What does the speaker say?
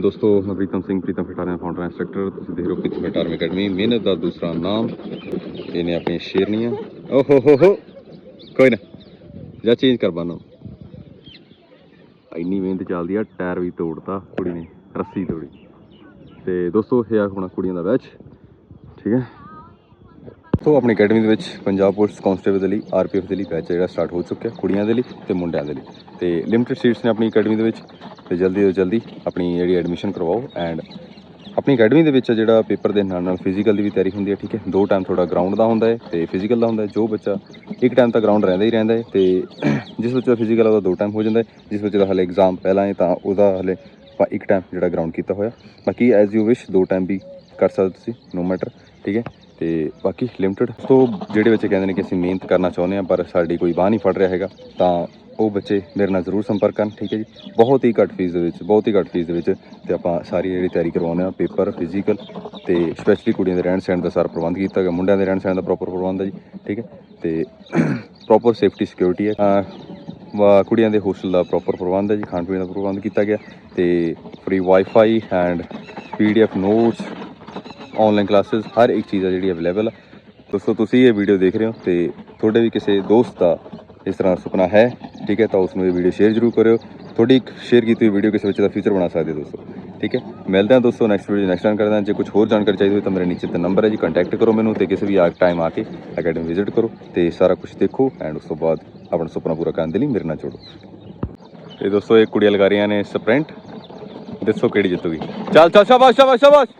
ਦੋਸਤੋ, ਮੈਂ ਪ੍ਰੀਤਮ ਸਿੰਘ, ਪ੍ਰੀਤਮ ਫਟਾਰਿਆ ਫਾਊਂਡਰ ਇੰਸਟ੍ਰਕਟਰ ਤੁਸੀਂ ਦੇਖ ਰਹੇ ਹੋ ਪ੍ਰੀਤਮ ਫਟਾਰ ਅਕੈਡਮੀ। ਮਿਹਨਤ ਦਾ ਦੂਸਰਾ ਨਾਮ। ਇਹਨੇ ਆਪਣੀਆਂ ਸ਼ੇਰਨੀਆਂ। ਓਹੋ ਹੋ ਹੋ ਕੋਈ ਨਾ। ਜਾ ਚੇਂਜ ਕਰ ਬਾਨੋ। ਇੰਨੀ ਮਿਹਨਤ ਚੱਲਦੀ ਆ, ਟਾਇਰ ਵੀ ਤੋੜਤਾ ਕੁੜੀ ਨੇ, ਰੱਸੀ ਤੋੜੀ। ਤੇ ਦੋਸਤੋ, ਇਹ ਆ ਆਪਣਾ ਕੁੜੀਆਂ ਦਾ ਬੈਚ ਠੀਕ ਹੈ। ਸੋ ਆਪਣੀ ਅਕੈਡਮੀ ਦੇ ਵਿੱਚ ਪੰਜਾਬ ਪੁਲਿਸ ਕਾਂਸਟੇਬਲ ਦੇ ਲਈ ਆਰਪੀਐਫ ਦੇ ਲਈ ਬੈਚ ਜਿਹੜਾ ਸਟਾਰਟ ਹੋ ਚੁੱਕਿਆ, ਕੁੜੀਆਂ ਦੇ ਲਈ ਤੇ ਮੁੰਡਿਆਂ ਦੇ ਲਈ। ਤੇ ਲਿਮਟਿਡ ਸੀਟਸ ਨੇ ਆਪਣੀ ਅਕੈਡਮੀ ਦੇ ਵਿੱਚ ਤੇ ਜਲਦੀ ਤੋਂ ਜਲਦੀ ਆਪਣੀ ਜਿਹੜੀ ਐਡਮਿਸ਼ਨ ਕਰਵਾਓ ਐਂਡ ਆਪਣੀ ਅਕੈਡਮੀ ਦੇ ਵਿੱਚ ਜਿਹੜਾ ਪੇਪਰ ਦੇ ਨਾਲ ਨਾਲ ਫਿਜ਼ੀਕਲ ਦੀ ਵੀ ਤਿਆਰੀ ਹੁੰਦੀ ਹੈ ਠੀਕ ਹੈ? ਦੋ ਟਾਈਮ ਤੁਹਾਡਾ ਗਰਾਊਂਡ ਦਾ ਹੁੰਦਾ ਹੈ ਤੇ ਫਿਜ਼ੀਕਲ ਦਾ ਹੁੰਦਾ ਹੈ, ਜੋ ਬੱਚਾ ਇੱਕ ਟਾਈਮ ਤਾਂ ਗਰਾਊਂਡ ਰਹਿੰਦਾ ਹੀ ਰਹਿੰਦਾ ਹੈ ਤੇ ਜਿਸ ਬੱਚੇ ਦਾ ਫਿਜ਼ੀਕਲ ਉਹਦਾ ਦੋ ਟਾਈਮ ਹੋ ਜਾਂਦਾ ਹੈ। ਜਿਸ ਬੱਚੇ ਦਾ ਹਲੇ ਐਗਜ਼ਾਮ ਪਹਿਲਾਂ ਹੈ, ਤਾਂ ਉਹਦਾ ਹਲੇ ਆਪਾਂ ਇੱਕ ਟਾਈਮ ਜਿਹੜਾ ਗਰਾਊਂਡ ਕੀਤਾ ਹੋਇਆ। ਬਾਕੀ ਐਜ਼ ਯੂ ਵਿਸ਼ ਦੋ ਟਾਈਮ ਵੀ ਕਰ ਸਕਦੇ ਤੁਸੀਂ ਨੋ ਮੈਟਰ ਠੀਕ ਹੈ? ਤੇ ਬਾਕੀ ਲਿਮਟਿਡ ਸੋ ਜਿਹੜੇ ਬੱਚੇ ਕਹਿੰਦੇ ਨੇ ਕਿ ਅਸੀਂ ਮਿਹਨਤ ਕਰਨਾ ਚਾਹੁੰਦੇ ਹਾਂ ਪਰ ਸਾਡੀ ਕੋਈ ਬਾਹ ਨਹੀਂ ਫੜ ਰਿਹਾ ਹੈਗਾ ਤਾਂ ਉਹ ਬੱਚੇ ਮੇਰੇ ਨਾਲ ਜ਼ਰੂਰ ਸੰਪਰਕ ਕਰਨ ਠੀਕ ਹੈ ਜੀ? ਬਹੁਤ ਹੀ ਘੱਟ ਫੀਸ ਦੇ ਵਿੱਚ ਬਹੁਤ ਹੀ ਘੱਟ ਫੀਸ ਦੇ ਵਿੱਚ ਤੇ ਆਪਾਂ ਸਾਰੀ ਜਿਹੜੀ ਤਿਆਰੀ ਕਰਵਾਉਂਦੇ ਆ ਪੇਪਰ ਫਿਜ਼ੀਕਲ ਤੇ ਸਪੈਸ਼ਲੀ ਕੁੜੀਆਂ ਦੇ ਰਹਿਣ ਸਹਿਣ ਦਾ ਸਾਰਾ ਪ੍ਰਬੰਧ ਕੀਤਾ ਗਿਆ ਮੁੰਡਿਆਂ ਦੇ ਰਹਿਣ ਸਹਿਣ ਦਾ ਪ੍ਰੋਪਰ ਪ੍ਰਬੰਧ ਹੈ ਜੀ ਠੀਕ ਹੈ? ਤੇ ਪ੍ਰੋਪਰ ਸੇਫਟੀ ਸਿਕਿਉਰਿਟੀ ਹੈ। ਅਹ, ਕੁੜੀਆਂ ਦੇ ਹੋਸਟਲ ਦਾ ਪ੍ਰੋਪਰ ਪ੍ਰਬੰਧ ਹੈ ਜੀ ਖਾਣ ਪੀਣ ਦਾ ਪ੍ਰਬੰਧ ਕੀਤਾ ਗਿਆ ਤੇ free wifi and PDF notes online classes ਹਰ ਇੱਕ ਚੀਜ਼ ਆ ਜਿਹੜੀ ਅਵੇਲੇਬਲ ਆ। ਦੋਸਤੋ, ਤੁਸੀਂ ਇਹ ਵੀਡੀਓ ਦੇਖ ਰਹੇ ਹੋ ਤੇ ਤੁਹਾਡੇ ਵੀ ਕਿਸੇ ਦੋਸਤ ਦਾ ਇਸ ਤਰ੍ਹਾਂ ਦਾ ਸੁਪਨਾ ਹੈ, ਠੀਕ ਹੈ? ਤਾਂ ਉਸ ਨੂੰ ਇਹ ਵੀਡੀਓ ਸ਼ੇਅਰ ਜ਼ਰੂਰ ਕਰਿਓ। ਤੁਹਾਡੀ ਇੱਕ ਸ਼ੇਅਰ ਕੀਤੀ ਹੋਈ ਵੀਡੀਓ ਕਿਸੇ ਬੱਚੇ ਦਾ ਫਿਊਚਰ ਬਣਾ ਸਕਦੀ ਹੈ ਦੋਸਤੋ, ਠੀਕ ਹੈ? ਮਿਲਦੇ ਹਾਂ ਦੋਸਤੋ ਨੈਕਸਟ ਵੀਡੀਓ ਨੈਕਸਟ ਟਾਈਮ ਕਰਦੇ ਹਾਂ। ਜੇ ਕੁਝ ਹੋਰ ਜਾਣਕਾਰੀ ਚਾਹੀਦੀ ਹੋਵੇ ਤਾਂ ਮੇਰੇ ਨੀਚੇ ਤੇ ਨੰਬਰ ਹੈ ਜੀ ਕੰਟੈਕਟ ਕਰੋ ਮੈਨੂੰ ਤੇ ਕਿਸੇ ਵੀ ਆ ਟਾਈਮ ਆ ਕੇ ਅਕੈਡਮੀ ਵਿਜ਼ਿਟ ਕਰੋ ਤੇ ਸਾਰਾ ਕੁਝ ਦੇਖੋ ਐਂਡ ਉਸ ਤੋਂ ਬਾਅਦ ਆਪਣਾ ਸੁਪਨਾ ਪੂਰਾ ਕਰਨ ਦੇ ਲਈ ਮੇਰੇ ਨਾਲ ਜੁੜੋ। ਤੇ ਦੋਸਤੋ, ਇਹ ਕੁੜੀਆਂ ਲਗਾ ਰਹੀਆਂ ਨੇ ਸਪ੍ਰਿੰਟ ਦੱਸੋ ਕਿਹੜੀ ਜਿੱਤੂਗੀ? ਚੱਲ ਚੱਲ, ਸ਼ਾਬਾਸ਼ ਸ਼ਾਬਾਸ਼ ਸ਼ਾਬਾਸ਼!